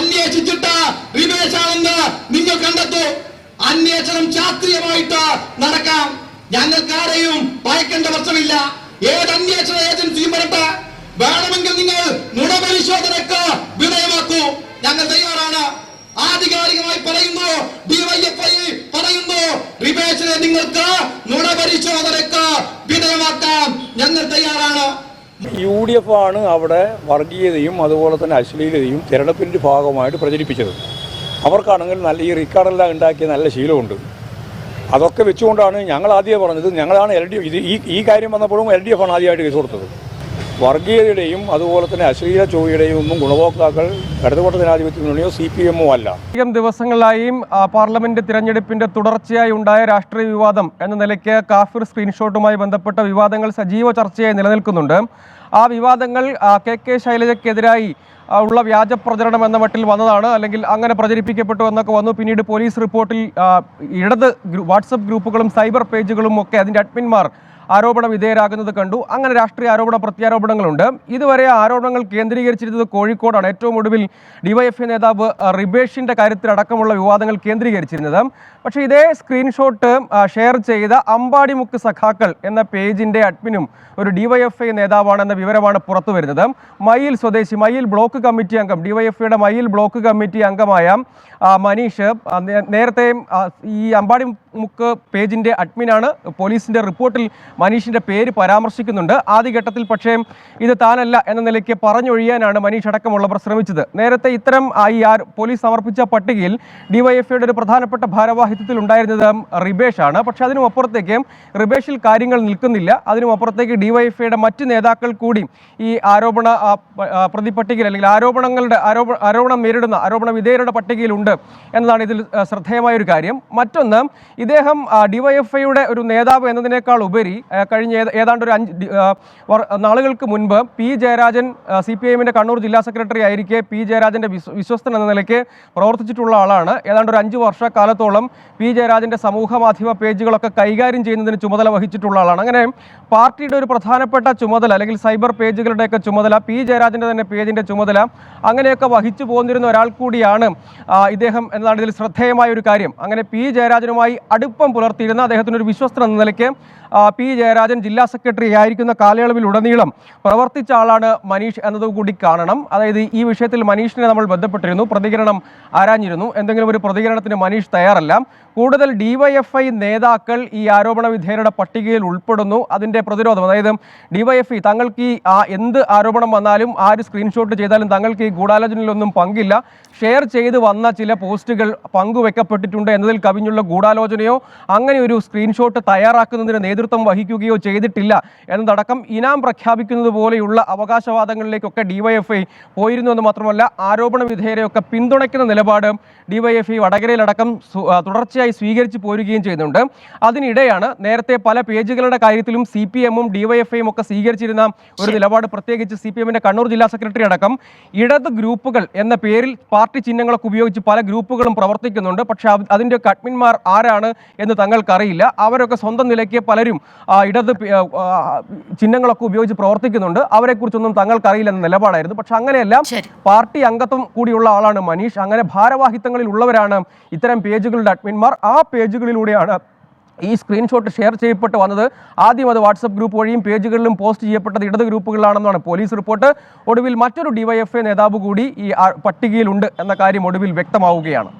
അന്വേഷിച്ചിട്ട് റിവേശാണെന്ന് നിങ്ങൾ കണ്ടെത്തൂ. അന്വേഷണം ശാസ്ത്രീയമായിട്ട് നടക്കാം. ഞങ്ങൾക്കാരെയും ഭയക്കേണ്ട പ്രശ്നമില്ല. ഏത് അന്വേഷണ ഏജൻസിയും വരട്ടെ. വേണമെങ്കിൽ നിങ്ങൾ നുണപരിശോധനക്ക് വിധേയമാക്കൂ. ഞങ്ങൾ തയ്യാറാണ്. ആധികാരികമായി പറയുന്നു. ഡിവൈഎഫ്ഐ പറയുന്നു. നിങ്ങൾക്ക് യു ഡി എഫ് ആണ് അവിടെ വർഗീയതയും അതുപോലെ തന്നെ അശ്ലീലതയും തിരഞ്ഞെടുപ്പിന്റെ ഭാഗമായിട്ട് പ്രചരിപ്പിച്ചത്. അവർക്കാണെങ്കിൽ നല്ല ഈ റിക്കാർഡെല്ലാം ഉണ്ടാക്കിയ നല്ല ശീലമുണ്ട്. അതൊക്കെ വെച്ചുകൊണ്ടാണ് ഞങ്ങൾ ആദ്യം പറഞ്ഞത്. ഞങ്ങളാണ് എൽ ഡി ഇത് ഈ ഈ കാര്യം വന്നപ്പോഴും എൽ ഡി എഫ് ആണ് ആദ്യമായിട്ട് കേസ് കൊടുത്തത്. വർഗീയതയുടെയും അതുപോലെ തന്നെ അശ്ലീല ചോദ്യയുടെയും ഒന്നും ഗുണഭോക്താക്കൾ ഇടതുപക്ഷ ജനാധിപത്യ സി പി എമ്മോ അല്ല. അധികം ദിവസങ്ങളിലായും പാർലമെന്റ് തിരഞ്ഞെടുപ്പിന്റെ തുടർച്ചയായി ഉണ്ടായ രാഷ്ട്രീയ വിവാദം എന്ന നിലയ്ക്ക് കാഫിർ സ്ക്രീൻഷോട്ടുമായി ബന്ധപ്പെട്ട വിവാദങ്ങൾ സജീവ ചർച്ചയായി നിലനിൽക്കുന്നുണ്ട്. ആ വിവാദങ്ങൾ കെ കെ ശൈലജയ്ക്കെതിരായി ഉള്ള വ്യാജ പ്രചരണം എന്ന മട്ടിൽ വന്നതാണ്. അല്ലെങ്കിൽ അങ്ങനെ പ്രചരിപ്പിക്കപ്പെട്ടു എന്നൊക്കെ വന്നു. പിന്നീട് പോലീസ് റിപ്പോർട്ടിൽ ഇടത് വാട്സപ്പ് ഗ്രൂപ്പുകളും സൈബർ പേജുകളും ഒക്കെ അതിന്റെ അഡ്മിന്മാർ ആരോപണ വിധേയരാകുന്നത് കണ്ടു. അങ്ങനെ രാഷ്ട്രീയ ആരോപണ പ്രത്യാരോപണങ്ങളുണ്ട്. ഇതുവരെ ആരോപണങ്ങൾ കേന്ദ്രീകരിച്ചിരുന്നത് കോഴിക്കോടാണ്. ഏറ്റവും ഒടുവിൽ ഡിവൈഎഫ്ഐ നേതാവ് റിബേഷിന്റെ കാര്യത്തിലടക്കമുള്ള വിവാദങ്ങൾ കേന്ദ്രീകരിച്ചിരുന്നത്. പക്ഷേ ഇതേ സ്ക്രീൻഷോട്ട് ഷെയർ ചെയ്ത അമ്പാടിമുക്ക് സഖാക്കൾ എന്ന പേജിന്റെ അഡ്മിനും ഒരു ഡിവൈഎഫ്ഐ നേതാവാണെന്ന വിവരമാണ് പുറത്തു വരുന്നത് മയിൽ സ്വദേശി മയിൽ ബ്ലോക്ക് കമ്മിറ്റി അംഗം ഡിവൈഎഫ്ഐയുടെ മയിൽ ബ്ലോക്ക് കമ്മിറ്റി അംഗമായ മനീഷ് നേരത്തെ ഈ അമ്പാടിമുക്ക് പേജിന്റെ അഡ്മിനാണ് പോലീസിന്റെ റിപ്പോർട്ടിൽ മനീഷിന്റെ പേര് പരാമർശിക്കുന്നുണ്ട്. ആദ്യഘട്ടത്തിൽ പക്ഷേ ഇത് താനല്ല എന്ന നിലയ്ക്ക് പറഞ്ഞൊഴിയാനാണ് മനീഷ് അടക്കമുള്ളവർ ശ്രമിച്ചത്. നേരത്തെ ഇത്തരം ഐ ആർ- പോലീസ് സമർപ്പിച്ച പട്ടികയിൽ ഡിവൈഎഫ്ഐയുടെ ഒരു പ്രധാനപ്പെട്ട ഭാരവാഹിത്വത്തിൽ ഉണ്ടായിരുന്നത് റിബേഷ് ആണ്. പക്ഷേ അതിനും അപ്പുറത്തേക്ക് റിബേഷിൽ കാര്യങ്ങൾ നിൽക്കുന്നില്ല. അതിനും അപ്പുറത്തേക്ക് ഡിവൈഎഫ്ഐയുടെ മറ്റ് നേതാക്കൾ കൂടി ഈ ആരോപണ പ്രതിപട്ടികയിൽ അല്ലെങ്കിൽ ആരോപണങ്ങളുടെ ആരോപ ആരോപണം നേരിടുന്ന ആരോപണ വിധേയരുടെ പട്ടികയിലുണ്ട് എന്നതാണ് ഇതിൽ ശ്രദ്ധേയമായ ഒരു കാര്യം. മറ്റൊന്ന് ഇദ്ദേഹം ഡിവൈഎഫ്ഐയുടെ ഒരു നേതാവ് എന്നതിനേക്കാൾ ഉപരി കഴിഞ്ഞ ഏത- ഏതാണ്ട് ഒരു അഞ്ച് നാളുകൾക്ക് മുൻപ് പി ജയരാജൻ സി പി ഐഎമ്മിന്റെ കണ്ണൂർ ജില്ലാ സെക്രട്ടറി ആയിരിക്കെ പി ജയരാജന്റെ വിശ്വ- വിശ്വസ്തൻ എന്ന നിലയ്ക്ക് പ്രവർത്തിച്ചിട്ടുള്ള ആളാണ്. ഏതാണ്ട് ഒരു അഞ്ച് വർഷക്കാലത്തോളം പി ജയരാജന്റെ സമൂഹ മാധ്യമ പേജുകളൊക്കെ കൈകാര്യം ചെയ്യുന്നതിന് ചുമതല വഹിച്ചിട്ടുള്ള ആളാണ്. അങ്ങനെ പാർട്ടിയുടെ ഒരു പ്രധാനപ്പെട്ട ചുമതല അല്ലെങ്കിൽ സൈബർ പേജുകളുടെയൊക്കെ ചുമതല പി ജയരാജന്റെ തന്നെ പേജിന്റെ ചുമതല അങ്ങനെയൊക്കെ വഹിച്ചു പോന്നിരുന്ന ഒരാൾ കൂടിയാണ് ഇദ്ദേഹം എന്നതാണ് ഇതിൽ ശ്രദ്ധേയമായ ഒരു കാര്യം. അങ്ങനെ പി ജയരാജനുമായി അടുപ്പം പുലർത്തിയിരുന്ന അദ്ദേഹത്തിനൊരു വിശ്വസ്തൻ എന്ന നിലയ്ക്ക് ആ, ജയരാജൻ ജില്ലാ സെക്രട്ടറി ആയിരിക്കുന്ന കാലയളവിലുടനീളം പ്രവർത്തിച്ച ആളാണ് മനീഷ് എന്നതുകൂടി കാണണം. അതായത് ഈ വിഷയത്തിൽ മനീഷിനെ നമ്മൾ ബന്ധപ്പെട്ടിരുന്നു. പ്രതികരണം ആരാഞ്ഞിരുന്നു. എന്തെങ്കിലും ഒരു പ്രതികരണത്തിന് മനീഷ് തയ്യാറല്ല. കൂടുതൽ ഡിവൈഎഫ്ഐ നേതാക്കൾ ഈ ആരോപണ വിധേയരുടെ പട്ടികയിൽ ഉൾപ്പെടുന്നു. അതിന്റെ പ്രതിരോധം അതായത് ഡിവൈഎഫ്ഐ തങ്ങൾക്ക് ഈ എന്ത് ആരോപണം വന്നാലും ആര് സ്ക്രീൻഷോട്ട് ചെയ്താലും തങ്ങൾക്ക് ഈ ഗൂഢാലോചനയിലൊന്നും പങ്കില്ല. ഷെയർ ചെയ്ത് വന്ന ചില പോസ്റ്റുകൾ പങ്കുവെക്കപ്പെട്ടിട്ടുണ്ട് എന്നതിൽ കവിഞ്ഞുള്ള ഗൂഢാലോചനയോ അങ്ങനെ ഒരു സ്ക്രീൻഷോട്ട് തയ്യാറാക്കുന്നതിന് നേതൃത്വം വഹിക്കുകയോ ചെയ്തിട്ടില്ല എന്നതടക്കം ഇനാം പ്രഖ്യാപിക്കുന്നത് പോലെയുള്ള അവകാശവാദങ്ങളിലേക്കൊക്കെ ഡിവൈഎഫ്ഐ പോയിരുന്നു എന്ന് മാത്രമല്ല ആരോപണ വിധേയരെയൊക്കെ പിന്തുണയ്ക്കുന്ന നിലപാട് ഡിവൈഎഫ്ഐ വടകരയിലടക്കം തുടർച്ചയായി സ്വീകരിച്ചു പോരുകയും ചെയ്യുന്നുണ്ട്. അതിനിടെയാണ് നേരത്തെ പല പേജുകളുടെ കാര്യത്തിലും സി പി എമ്മും ഡിവൈഎഫ്ഐയും ഒക്കെ സ്വീകരിച്ചിരുന്ന ഒരു നിലപാട് പ്രത്യേകിച്ച് സി പി എമ്മിന്റെ കണ്ണൂർ ജില്ലാ സെക്രട്ടറി അടക്കം ഇടത് ഗ്രൂപ്പുകൾ എന്ന പേരിൽ പാർട്ടി ചിഹ്നങ്ങളൊക്കെ ഉപയോഗിച്ച് പല ഗ്രൂപ്പുകളും പ്രവർത്തിക്കുന്നുണ്ട്. പക്ഷേ അത് അതിന്റെ അഡ്മിന്മാർ ആരാണ് എന്ന് തങ്ങൾക്കറിയില്ല. അവരൊക്കെ സ്വന്തം നിലയ്ക്ക് പലരും ഇടത് ചിഹ്നങ്ങളൊക്കെ ഉപയോഗിച്ച് പ്രവർത്തിക്കുന്നുണ്ട്. അവരെക്കുറിച്ചൊന്നും കുറിച്ചൊന്നും തങ്ങൾക്കറിയില്ലെന്ന നിലപാടായിരുന്നു. പക്ഷെ അങ്ങനെയല്ല പാർട്ടി അംഗത്വം കൂടിയുള്ള ആളാണ് മനീഷ്. അങ്ങനെ ഭാരവാഹിത്വങ്ങളിൽ ഉള്ളവരാണ് ഇത്തരം പേജുകളുടെ അഡ്മിൻമാർ. ആ പേജുകളിലൂടെയാണ് ഈ സ്ക്രീൻഷോട്ട് ഷെയർ ചെയ്യപ്പെട്ട് വന്നത്. ആദ്യം അത് വാട്സപ്പ് ഗ്രൂപ്പ് വഴിയും പേജുകളിലും പോസ്റ്റ് ചെയ്യപ്പെട്ടത് ഇടത് ഗ്രൂപ്പുകളിലാണെന്നാണ് പോലീസ് റിപ്പോർട്ട്. ഒടുവിൽ മറ്റൊരു ഡിവൈഎഫ്ഐ നേതാവ് കൂടി ഈ പട്ടികയിലുണ്ട് എന്ന കാര്യം ഒടുവിൽ വ്യക്തമാവുകയാണ്.